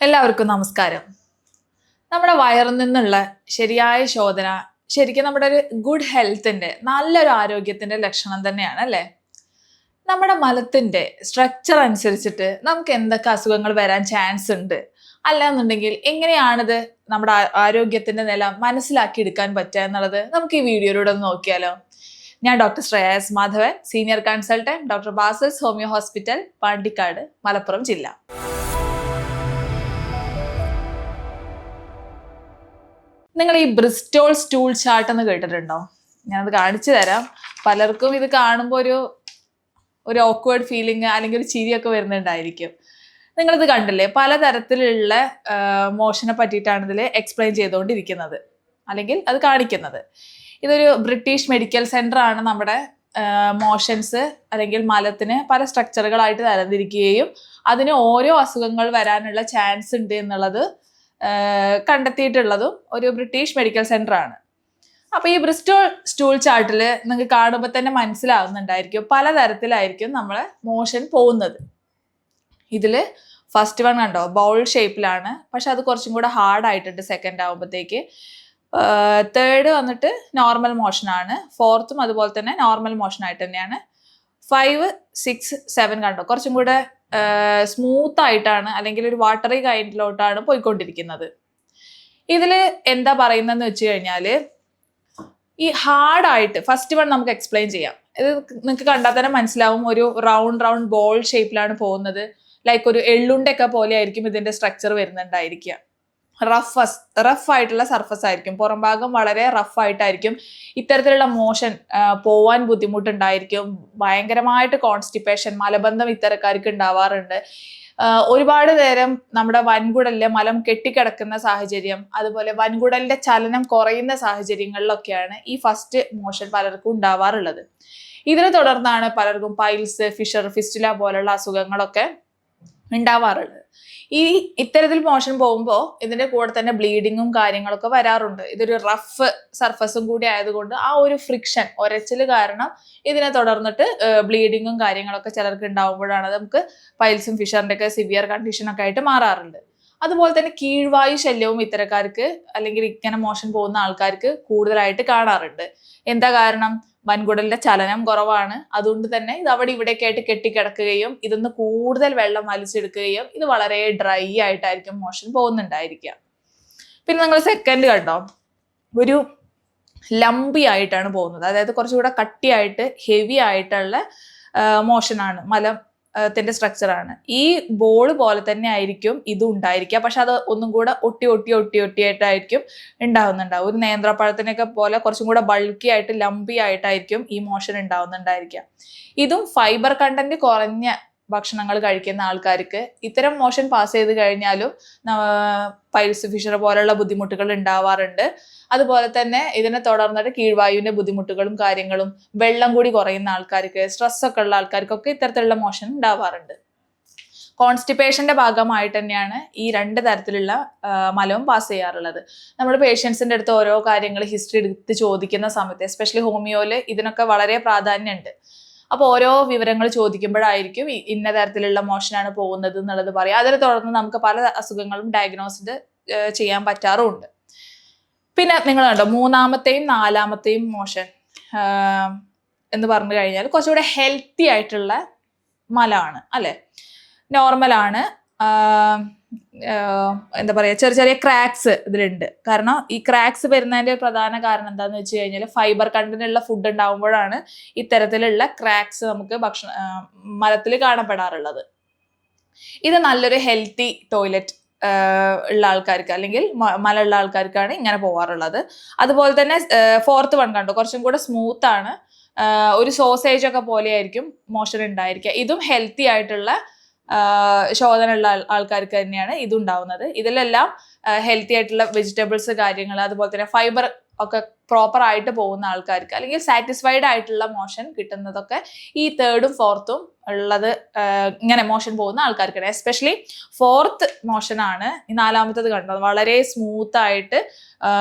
എല്ലാവർക്കും നമസ്കാരം. നമ്മുടെ വയറിൽ നിന്നുള്ള ശരിയായ ശോധന ശരിക്കും നമ്മുടെ ഒരു ഗുഡ് ഹെൽത്തിന്റെ നല്ലൊരു ആരോഗ്യത്തിന്റെ ലക്ഷണം തന്നെയാണ് അല്ലേ? നമ്മുടെ മലത്തിന്റെ സ്ട്രക്ചർ അനുസരിച്ചിട്ട് നമുക്ക് എന്തൊക്കെ അസുഖങ്ങൾ വരാൻ ചാൻസ് ഉണ്ട്? അല്ലാന്നുണ്ടെങ്കിൽ എങ്ങനെയാണിത് നമ്മുടെ ആരോഗ്യത്തിന്റെ നില മനസ്സിലാക്കി എടുക്കാൻ പറ്റുക എന്നുള്ളത് നമുക്ക് ഈ വീഡിയോയിലൂടെ ഒന്ന് നോക്കിയാലോ? ഞാൻ doctor Shreyas Madhavan senior consultant doctor Basel's homeo hospital Pandikkad Malappuram ജില്ല. നിങ്ങൾ ഈ ബ്രിസ്റ്റോൾ സ്റ്റൂൾ ചാർട്ട് എന്ന് കേട്ടിട്ടുണ്ടോ? ഞാനത് കാണിച്ചു തരാം. പലർക്കും ഇത് കാണുമ്പോൾ ഒരു ഒരു ഓക്വേർഡ് ഫീലിംഗ് അല്ലെങ്കിൽ ഒരു ചിരിയൊക്കെ വരുന്നുണ്ടായിരിക്കും. നിങ്ങളിത് കണ്ടില്ലേ? പലതരത്തിലുള്ള മോഷനെ പറ്റിയിട്ടാണ് ഇതിൽ എക്സ്പ്ലെയിൻ ചെയ്തുകൊണ്ടിരിക്കുന്നത്. അല്ലെങ്കിൽ അത് കാണിക്കുന്നത്. ഇതൊരു ബ്രിട്ടീഷ് മെഡിക്കൽ സെന്റർ ആണ് നമ്മുടെ മോഷൻസ് അല്ലെങ്കിൽ മലത്തിന് പല സ്ട്രക്ചറുകളായിട്ട് തരംതിരിക്കുകയും അതിന് ഓരോ അസുഖങ്ങൾ വരാനുള്ള ചാൻസ് ഉണ്ട് എന്നുള്ളത് കണ്ടെത്തിയിട്ടുള്ളതും ഒരു ബ്രിട്ടീഷ് മെഡിക്കൽ സെന്റർ ആണ്. അപ്പോൾ ഈ ബ്രിസ്റ്റോൾ സ്റ്റൂൾ ചാർട്ടിൽ നിങ്ങൾക്ക് കാണുമ്പോൾ തന്നെ മനസ്സിലാവുന്നുണ്ടായിരിക്കും പലതരത്തിലായിരിക്കും നമ്മൾ മോഷൻ പോകുന്നത്. ഇതിൽ ഫസ്റ്റ് വൺ കണ്ടോ? ബൗൾ ഷേപ്പിലാണ് പക്ഷെ അത് കുറച്ചും കൂടെ ഹാർഡ് ആയിട്ടുണ്ട് സെക്കൻഡ് ആകുമ്പോഴത്തേക്ക് തേർഡ് വന്നിട്ട് നോർമൽ മോഷൻ ആണ്. ഫോർത്തും അതുപോലെ തന്നെ നോർമൽ മോഷൻ ആയിട്ട് തന്നെയാണ്. ഫൈവ് സിക്സ് സെവൻ കണ്ടോ? കുറച്ചും കൂടെ സ്മൂത്ത് ആയിട്ടാണ് അല്ലെങ്കിൽ ഒരു വാട്ടറി കൈൻഡിലോട്ടാണ് പോയിക്കൊണ്ടിരിക്കുന്നത്. ഇതിൽ എന്താ പറയുന്നതെന്ന് വെച്ച് കഴിഞ്ഞാൽ ഈ ഹാർഡായിട്ട് ഫസ്റ്റ് വൺ നമുക്ക് എക്സ്പ്ലെയിൻ ചെയ്യാം. ഇത് നിങ്ങൾക്ക് കണ്ടാൽ തന്നെ മനസ്സിലാവും ഒരു റൗണ്ട് റൗണ്ട് ബോൾ ഷേപ്പിലാണ് പോകുന്നത്. ലൈക്ക് ഒരു എള്ളുണ്ടൊക്കെ പോലെ ആയിരിക്കും ഇതിന്റെ സ്ട്രക്ചർ വരുന്നുണ്ടായിരിക്കുക. റഫ് റഫ് ആയിട്ടുള്ള സർഫസ് ആയിരിക്കും. പുറം ഭാഗം വളരെ റഫ് ആയിട്ടായിരിക്കും. ഇത്തരത്തിലുള്ള മോഷൻ പോവാൻ ബുദ്ധിമുട്ടുണ്ടായിരിക്കും. ഭയങ്കരമായിട്ട് കോൺസ്റ്റിപ്പേഷൻ മലബന്ധം ഇത്തരക്കാർക്ക് ഉണ്ടാവാറുണ്ട്. ഒരുപാട് നേരം നമ്മുടെ വൻകുടലിലെ മലം കെട്ടിക്കിടക്കുന്ന സാഹചര്യം അതുപോലെ വൻകുടലിന്റെ ചലനം കുറയുന്ന സാഹചര്യങ്ങളിലൊക്കെയാണ് ഈ ഫസ്റ്റ് മോഷൻ പലർക്കും ഉണ്ടാവാറുള്ളത്. ഇതിനെ തുടർന്നാണ് പലർക്കും പൈൽസ് ഫിഷർ ഫിസ്റ്റുല പോലുള്ള അസുഖങ്ങളൊക്കെ ഉണ്ടാവാറുള്ളത് ഈ ഇത്തരത്തിൽ മോഷൻ പോകുമ്പോൾ ഇതിന്റെ കൂടെ തന്നെ ബ്ലീഡിങ്ങും കാര്യങ്ങളൊക്കെ വരാറുണ്ട്. ഇതൊരു റഫ് സർഫസും കൂടി ആയതുകൊണ്ട് ആ ഒരു ഫ്രിക്ഷൻ ഒരച്ചിൽ കാരണം ഇതിനെ തുടർന്നിട്ട് ബ്ലീഡിങ്ങും കാര്യങ്ങളൊക്കെ ചിലർക്ക് ഉണ്ടാവുമ്പോഴാണ് നമുക്ക് പൈൽസും ഫിഷറിന്റെ ഒക്കെ സിവിയർ കണ്ടീഷനൊക്കെ ആയിട്ട് മാറാറുണ്ട്. അതുപോലെ തന്നെ കീഴ്വായു ശല്യവും ഇത്തരക്കാർക്ക് അല്ലെങ്കിൽ ഇങ്ങനെ മോഷൻ പോകുന്ന ആൾക്കാർക്ക് കൂടുതലായിട്ട് കാണാറുണ്ട്. എന്താ കാരണം? വൻകുടലിന്റെ ചലനം കുറവാണ്. അതുകൊണ്ട് തന്നെ ഇത് അവിടെ ഇവിടെയൊക്കെ ആയിട്ട് കെട്ടിക്കിടക്കുകയും ഇതൊന്ന് കൂടുതൽ വെള്ളം വലിച്ചെടുക്കുകയും ഇത് വളരെ ഡ്രൈ ആയിട്ടായിരിക്കും മോഷൻ പോകുന്നുണ്ടായിരിക്കുക. പിന്നെ നിങ്ങൾ സെക്കൻഡ് കണ്ടോ? ഒരു ലംബി ആയിട്ടാണ് പോകുന്നത്. അതായത് കുറച്ചുകൂടെ കട്ടിയായിട്ട് ഹെവി ആയിട്ടുള്ള മോഷനാണ് മലം ത്തിന്റെ സ്ട്രക്ചറാണ് ഈ ബോൾ പോലെ തന്നെ ആയിരിക്കും ഇതും ഉണ്ടായിരിക്കുക. പക്ഷെ അത് ഒന്നും കൂടെ ഒട്ടി ഒട്ടി ഒട്ടി ഒട്ടി ആയിട്ടായിരിക്കും ഉണ്ടാവുന്നുണ്ടാവും ഒരു നേന്ത്രപ്പഴത്തിനൊക്കെ പോലെ കുറച്ചും കൂടെ ബൾക്കി ആയിട്ട് ലംബി ആയിട്ടായിരിക്കും ഈ മോഷൻ ഉണ്ടാവുന്നുണ്ടായിരിക്കുക. ഇതും ഫൈബർ കണ്ടന്റ് കുറഞ്ഞ ഭക്ഷണങ്ങൾ കഴിക്കുന്ന ആൾക്കാർക്ക് ഇത്തരം മോഷൻ പാസ് ചെയ്ത് കഴിഞ്ഞാലും പൈൽസ് ഫിഷർ പോലുള്ള ബുദ്ധിമുട്ടുകൾ ഉണ്ടാവാറുണ്ട്. അതുപോലെ തന്നെ ഇതിനെ തുടർന്നിട്ട് കീഴ്വായുവിന്റെ ബുദ്ധിമുട്ടുകളും കാര്യങ്ങളും വെള്ളം കൂടി കുറയുന്ന ആൾക്കാർക്ക് സ്ട്രെസ്സൊക്കെ ഉള്ള ആൾക്കാർക്കൊക്കെ ഇത്തരത്തിലുള്ള മോഷൻ ഉണ്ടാവാറുണ്ട്. കോൺസ്റ്റിപ്പേഷന്റെ ഭാഗമായിട്ട് തന്നെയാണ് ഈ രണ്ട് തരത്തിലുള്ള മലവും പാസ് ചെയ്യാറുള്ളത്. നമ്മൾ പേഷ്യൻസിന്റെ അടുത്ത് ഓരോ കാര്യങ്ങൾ ഹിസ്റ്ററി എടുത്ത് ചോദിക്കുന്ന സമയത്ത് എസ്പെഷ്യലി ഹോമിയോയിൽ ഇതിനൊക്കെ വളരെ പ്രാധാന്യമുണ്ട്. അപ്പോൾ ഓരോ വിവരങ്ങൾ ചോദിക്കുമ്പോഴായിരിക്കും ഇന്ന തരത്തിലുള്ള മോഷനാണ് പോകുന്നത് എന്നുള്ളത് പറയാം. അതിനെ തുടർന്ന് നമുക്ക് പല അസുഖങ്ങളും ഡയഗ്നോസ്ഡ് ചെയ്യാൻ പറ്റാറുമുണ്ട്. പിന്നെ നിങ്ങൾ കണ്ടോ മൂന്നാമത്തെയും നാലാമത്തെയും മോഷൻ എന്ന് പറഞ്ഞു കഴിഞ്ഞാൽ കുറച്ചുകൂടെ ഹെൽത്തി ആയിട്ടുള്ള മലമാണ് അല്ലെ? നോർമലാണ് എന്താ പറയുക ചെറിയ ചെറിയ ക്രാക്സ് ഇതിലുണ്ട്. കാരണം ഈ ക്രാക്സ് വരുന്നതിന്റെ പ്രധാന കാരണം എന്താന്ന് വെച്ച് കഴിഞ്ഞാൽ ഫൈബർ കണ്ടിനുള്ള ഫുഡ് ഉണ്ടാകുമ്പോഴാണ് ഇത്തരത്തിലുള്ള ക്രാക്സ് നമുക്ക് ഭക്ഷണ മരത്തിൽ കാണപ്പെടാറുള്ളത്. ഇത് നല്ലൊരു ഹെൽത്തി ടോയ്ലറ്റ് ഉള്ള ആൾക്കാർക്ക് അല്ലെങ്കിൽ മ- മല ഉള്ള ആൾക്കാർക്കാണ് ഇങ്ങനെ പോവാറുള്ളത്. അതുപോലെ തന്നെ ഫോർത്ത് വൺ കണ്ടു? കുറച്ചും കൂടെ സ്മൂത്ത് ആണ്. ഒരു സോസേജ് ഒക്കെ പോലെയായിരിക്കും മോഷൻ ഉണ്ടായിരിക്കുക. ഇതും ഹെൽത്തി ആയിട്ടുള്ള ആഹ് ശോധന ഉള്ള ആൾ- ആൾക്കാർക്ക് തന്നെയാണ് ഇതുണ്ടാവുന്നത്. ഇതിലെല്ലാം ഹെൽത്തി ആയിട്ടുള്ള വെജിറ്റബിൾസ് കാര്യങ്ങൾ അതുപോലെ തന്നെ ഫൈബർ ഒക്കെ പ്രോപ്പർ ആയിട്ട് പോകുന്ന ആൾക്കാർക്ക് അല്ലെങ്കിൽ സാറ്റിസ്ഫൈഡ് ആയിട്ടുള്ള മോഷൻ കിട്ടുന്നതൊക്കെ ഈ തേർഡും ഫോർത്തും ഉള്ളത് ഇങ്ങനെ മോഷൻ പോകുന്ന ആൾക്കാർക്കാണ്. എസ്പെഷ്യലി ഫോർത്ത് മോഷൻ ആണ് ഈ നാലാമത്തത് കണ്ടത്. വളരെ സ്മൂത്ത് ആയിട്ട്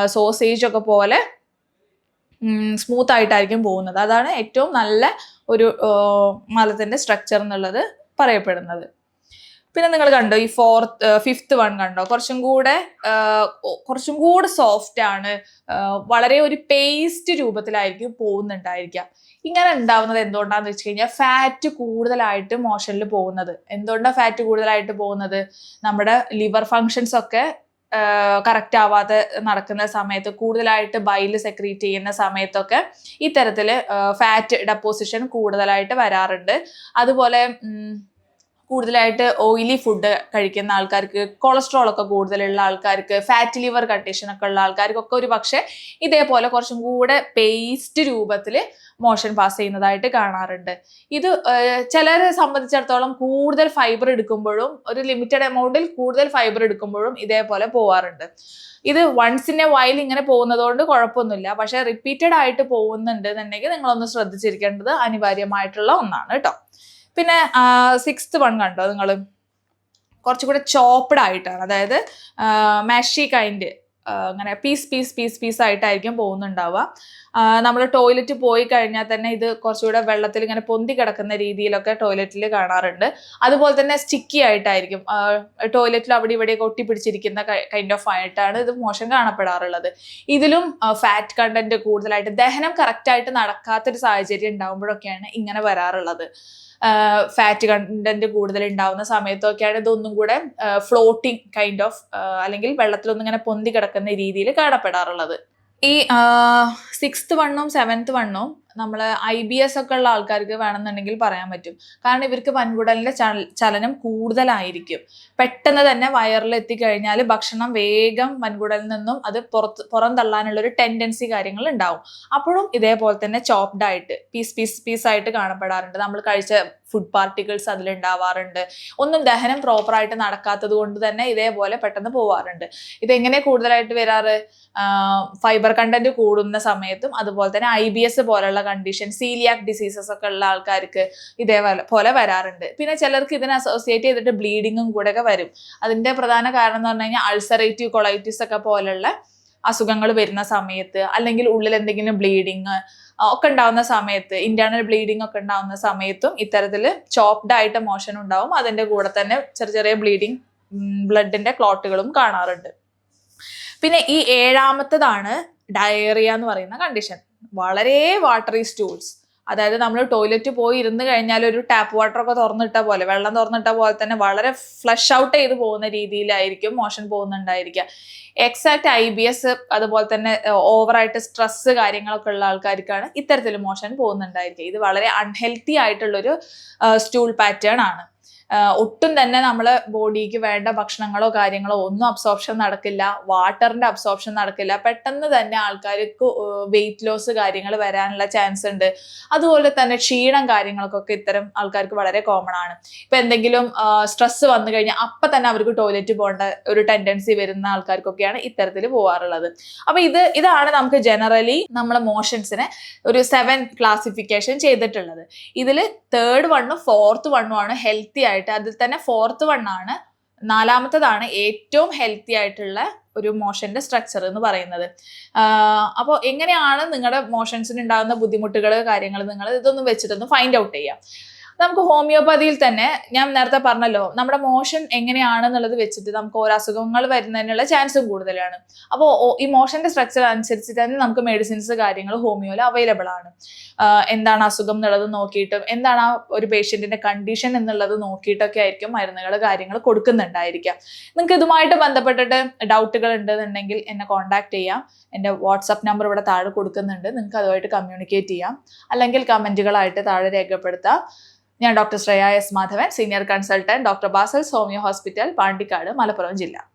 സോസേജ് ഒക്കെ പോലെ സ്മൂത്ത് ആയിട്ടായിരിക്കും പോകുന്നത്. അതാണ് ഏറ്റവും നല്ല ഒരു മലത്തിന്റെ സ്ട്രക്ചർ എന്നുള്ളത് പറയപ്പെടുന്നത്. പിന്നെ നിങ്ങൾ കണ്ടോ ഈ ഫോർത്ത് ഫിഫ്ത്ത് വൺ കണ്ടോ? കുറച്ചും കൂടെ കുറച്ചും കൂടെ സോഫ്റ്റ് ആണ്. വളരെ ഒരു പേസ്റ്റ് രൂപത്തിലായിരിക്കും പോകുന്നുണ്ടായിരിക്കുക. ഇങ്ങനെ ഉണ്ടാവുന്നത് എന്തുകൊണ്ടാന്ന് വെച്ച് കഴിഞ്ഞാൽ ഫാറ്റ് കൂടുതലായിട്ട് മോഷനിൽ പോകുന്നത്. എന്തുകൊണ്ടാണ് ഫാറ്റ് കൂടുതലായിട്ട് പോകുന്നത്? നമ്മുടെ ലിവർ ഫങ്ഷൻസ് ഒക്കെ കറക്റ്റ് ആവാതെ നടക്കുന്ന സമയത്ത് കൂടുതലായിട്ട് ബൈൽ സെക്രീറ്റ് ചെയ്യുന്ന സമയത്തൊക്കെ ഇത്തരത്തിൽ ഫാറ്റ് ഡെപ്പോസിഷൻ കൂടുതലായിട്ട് വരാറുണ്ട്. അതുപോലെ കൂടുതലായിട്ട് ഓയിലി ഫുഡ് കഴിക്കുന്ന ആൾക്കാർക്ക് കൊളസ്ട്രോൾ ഒക്കെ കൂടുതലുള്ള ആൾക്കാർക്ക് ഫാറ്റ് ലിവർ കണ്ടീഷൻ ഒക്കെ ഉള്ള ആൾക്കാർക്കൊക്കെ ഒരു പക്ഷേ ഇതേപോലെ കുറച്ചും കൂടെ പേസ്റ്റ് രൂപത്തിൽ മോഷൻ പാസ് ചെയ്യുന്നതായിട്ട് കാണാറുണ്ട്. ഇത് ചിലരെ സംബന്ധിച്ചിടത്തോളം കൂടുതൽ ഫൈബർ എടുക്കുമ്പോഴും ഒരു ലിമിറ്റഡ് എമൗണ്ടിൽ കൂടുതൽ ഫൈബർ എടുക്കുമ്പോഴും ഇതേപോലെ പോവാറുണ്ട്. ഇത് വൺസ് ഇൻ എ വൈൽ ഇങ്ങനെ പോകുന്നതുകൊണ്ട് കുഴപ്പമൊന്നുമില്ല. പക്ഷേ റിപ്പീറ്റഡ് ആയിട്ട് പോകുന്നുണ്ട് എന്നുണ്ടെങ്കിൽ നിങ്ങളൊന്ന് ശ്രദ്ധിച്ചിരിക്കേണ്ടത് അനിവാര്യമായിട്ടുള്ള ഒന്നാണ് കേട്ടോ പിന്നെ സിക്സ്ത് വൺ കണ്ടോ നിങ്ങൾ കുറച്ചുകൂടെ ചോപ്ഡ് ആയിട്ടാണ്. അതായത് മാഷി കൈൻഡ് അങ്ങനെ പീസ് പീസ് പീസ് പീസ് ആയിട്ടായിരിക്കും പോകുന്നുണ്ടാവുക. നമ്മൾ ടോയ്ലറ്റ് പോയി കഴിഞ്ഞാൽ തന്നെ ഇത് കുറച്ചുകൂടെ വെള്ളത്തിൽ ഇങ്ങനെ പൊന്തി കിടക്കുന്ന രീതിയിലൊക്കെ ടോയ്ലറ്റിൽ കാണാറുണ്ട്. അതുപോലെ തന്നെ സ്റ്റിക്കി ആയിട്ടായിരിക്കും. ടോയ്ലറ്റിൽ അവിടെ ഇവിടെയൊക്കെ ഒട്ടിപ്പിടിച്ചിരിക്കുന്ന കൈൻഡ് ഓഫ് ആയിട്ടാണ് ഇത് മോശം കാണപ്പെടാറുള്ളത്. ഇതിലും ഫാറ്റ് കണ്ടന്റ് കൂടുതലായിട്ട് ദഹനം കറക്റ്റായിട്ട് നടക്കാത്തൊരു സാഹചര്യം ഉണ്ടാകുമ്പോഴൊക്കെയാണ് ഇങ്ങനെ വരാറുള്ളത്. ഫാറ്റ് കണ്ടന്റ് കൂടുതൽ ഉണ്ടാവുന്ന സമയത്തൊക്കെയാണ് ഇതൊന്നും കൂടെ ഫ്ലോട്ടിങ് കൈൻഡ് ഓഫ് അല്ലെങ്കിൽ വെള്ളത്തിലൊന്നും ഇങ്ങനെ പൊന്തി കിടക്കുന്ന രീതിയിൽ കാണപ്പെടാറുള്ളത്. ഈ സിക്സ്ത് വണ്ണും സെവൻത് വണ്ണും നമ്മൾ ഐ ബി എസ് ഒക്കെ ഉള്ള ആൾക്കാർക്ക് വേണമെന്നുണ്ടെങ്കിൽ പറയാൻ പറ്റും. കാരണം ഇവർക്ക് വൻകുടലിന്റെ ചല- ചലനം കൂടുതലായിരിക്കും. പെട്ടെന്ന് തന്നെ വയറിൽ എത്തിക്കഴിഞ്ഞാൽ ഭക്ഷണം വേഗം വൻകുടലിൽ നിന്നും അത് പുറത്ത് പുറം തള്ളാനുള്ള ഒരു ടെൻഡൻസി കാര്യങ്ങൾ ഉണ്ടാവും. അപ്പോഴും ഇതേപോലെ തന്നെ ചോപ്ഡ് ആയിട്ട് പീസ് പീസ് പീസ് ആയിട്ട് കാണപ്പെടാറുണ്ട്. നമ്മൾ കഴിച്ച ഫുഡ് പാർട്ടിക്കിൾസ് അതിലുണ്ടാവാറുണ്ട്. ഒന്നും ദഹനം പ്രോപ്പറായിട്ട് നടക്കാത്തത് കൊണ്ട് തന്നെ ഇതേപോലെ പെട്ടെന്ന് പോവാറുണ്ട്. ഇതെങ്ങനെ കൂടുതലായിട്ട് വരാറ്? ഫൈബർ കണ്ടന്റ് കൂടുന്ന സമയത്തും അതുപോലെ തന്നെ ഐ ബി എസ് പോലുള്ള കണ്ടീഷൻ സീലിയാക് ഡിസീസസ് ഒക്കെ ഉള്ള ആൾക്കാർക്ക് ഇതേപോലെ പോലെ വരാറുണ്ട്. പിന്നെ ചിലർക്ക് ഇതിനെ അസോസിയേറ്റ് ചെയ്തിട്ട് ബ്ലീഡിങ്ങും കൂടെ ഒക്കെ വരും. അതിന്റെ പ്രധാന കാരണം എന്ന് പറഞ്ഞു കഴിഞ്ഞാൽ അൾസറേറ്റീവ് കൊളൈറ്റിസ് ഒക്കെ പോലുള്ള അസുഖങ്ങൾ വരുന്ന സമയത്ത് അല്ലെങ്കിൽ ഉള്ളിൽ എന്തെങ്കിലും ബ്ലീഡിങ് ഒക്കെ ഉണ്ടാവുന്ന സമയത്ത് ഇന്റേണൽ ബ്ലീഡിംഗ് ഒക്കെ ഉണ്ടാവുന്ന സമയത്തും ഇത്തരത്തിൽ ചോപ്ഡ് ആയിട്ട് മോഷൻ ഉണ്ടാവും. അതിന്റെ കൂടെ തന്നെ ചെറിയ ചെറിയ ബ്ലീഡിങ് ബ്ലഡിന്റെ ക്ലോട്ടുകളും കാണാറുണ്ട്. പിന്നെ ഈ ഏഴാമത്തതാണ് ഡയറിയ എന്ന് പറയുന്ന കണ്ടീഷൻ വളരെ വാട്ടറി സ്റ്റൂൾസ് അതായത് നമ്മൾ ടോയ്ലറ്റ് പോയി ഇരുന്ന് കഴിഞ്ഞാൽ ഒരു ടാപ്പ് വാട്ടർ ഒക്കെ തുറന്നിട്ട പോലെ വെള്ളം തുറന്നിട്ട പോലെ തന്നെ വളരെ ഫ്ലഷ് ഔട്ട് ചെയ്ത് പോകുന്ന രീതിയിലായിരിക്കും മോഷൻ പോകുന്നുണ്ടായിരിക്കുക എക്സാക്ട് ഐ ബി എസ് അതുപോലെ തന്നെ ഓവറായിട്ട് സ്ട്രെസ് കാര്യങ്ങളൊക്കെ ഉള്ള ആൾക്കാർക്കാണ് ഇത്തരത്തിൽ മോഷൻ പോകുന്നുണ്ടായിരിക്കുക ഇത് വളരെ അൺഹെൽത്തി ആയിട്ടുള്ളൊരു സ്റ്റൂൾ പാറ്റേൺ ആണ്. ഒട്ടും തന്നെ നമ്മളെ ബോഡിക്ക് വേണ്ട ഭക്ഷണങ്ങളോ കാര്യങ്ങളോ ഒന്നും അബ്സോർപ്ഷൻ നടക്കില്ല. വാട്ടറിന്റെ അബ്സോർപ്ഷൻ നടക്കില്ല. പെട്ടെന്ന് തന്നെ ആൾക്കാർക്ക് വെയിറ്റ് ലോസ് കാര്യങ്ങൾ വരാനുള്ള ചാൻസ് ഉണ്ട്. അതുപോലെ തന്നെ ക്ഷീണം കാര്യങ്ങൾക്കൊക്കെ ഇത്തരം ആൾക്കാർക്ക് വളരെ കോമൺ ആണ്. ഇപ്പൊ എന്തെങ്കിലും സ്ട്രെസ് വന്നു കഴിഞ്ഞാൽ അപ്പൊ തന്നെ അവർക്ക് ടോയ്ലറ്റ് പോകേണ്ട ഒരു ടെൻഡൻസി വരുന്ന ആൾക്കാർക്കൊക്കെയാണ് ഇത്തരത്തിൽ പോവാറുള്ളത്. അപ്പൊ ഇത് ഇതാണ് നമുക്ക് ജനറലി നമ്മളെ മോഷൻസിനെ ഒരു സെവൻ ക്ലാസിഫിക്കേഷൻ ചെയ്തിട്ടുള്ളത്. ഇതിൽ തേർഡ് വണ്ണും ഫോർത്ത് വണ്ണും ആണ് ഹെൽത്തി ആയിട്ട് അതിൽ തന്നെ ഫോർത്ത് വൺ ആണ്. നാലാമത്തതാണ് ഏറ്റവും ഹെൽത്തി ആയിട്ടുള്ള ഒരു മോഷന്റെ സ്ട്രക്ചർ എന്ന് പറയുന്നത്. അപ്പോൾ എങ്ങനെയാണ് നിങ്ങളുടെ മോഷൻസിന് ഉണ്ടാകുന്ന ബുദ്ധിമുട്ടുകൾ കാര്യങ്ങൾ നിങ്ങൾ ഇതൊന്നും വെച്ചിട്ടൊന്ന് ഫൈൻഡ് ഔട്ട് ചെയ്യാം. നമുക്ക് ഹോമിയോപ്പതിയിൽ തന്നെ ഞാൻ നേരത്തെ പറഞ്ഞല്ലോ നമ്മുടെ മോഷൻ എങ്ങനെയാണെന്നുള്ളത് വെച്ചിട്ട് നമുക്ക് ഓരോ അസുഖങ്ങൾ വരുന്നതിനുള്ള ചാൻസും കൂടുതലാണ്. അപ്പോൾ ഈ മോഷന്റെ സ്ട്രക്ചർ അനുസരിച്ച് തന്നെ നമുക്ക് മെഡിസിൻസ് കാര്യങ്ങൾ ഹോമിയോയിൽ അവൈലബിൾ ആണ്. എന്താണ് അസുഖം എന്നുള്ളത് നോക്കിയിട്ടും എന്താണ് ആ ഒരു പേഷ്യന്റിന്റെ കണ്ടീഷൻ എന്നുള്ളത് നോക്കിയിട്ടൊക്കെ ആയിരിക്കും മരുന്നുകൾ കാര്യങ്ങൾ കൊടുക്കുന്നുണ്ടായിരിക്കാം നിങ്ങൾക്ക് ഇതുമായിട്ട് ബന്ധപ്പെട്ടിട്ട് ഡൗട്ടുകൾ ഉണ്ടെന്നുണ്ടെങ്കിൽ എന്നെ കോൺടാക്ട് ചെയ്യാം. എന്റെ വാട്സപ്പ് നമ്പർ ഇവിടെ താഴെ കൊടുക്കുന്നുണ്ട്. നിങ്ങൾക്ക് അതുമായിട്ട് കമ്മ്യൂണിക്കേറ്റ് ചെയ്യാം. അല്ലെങ്കിൽ കമന്റുകളായിട്ട് താഴെ രേഖപ്പെടുത്താം. ഞാൻ doctor Shreyas Madhavan senior consultant doctor Basel homeo hospital Pandikkad Malappuram ജില്ല.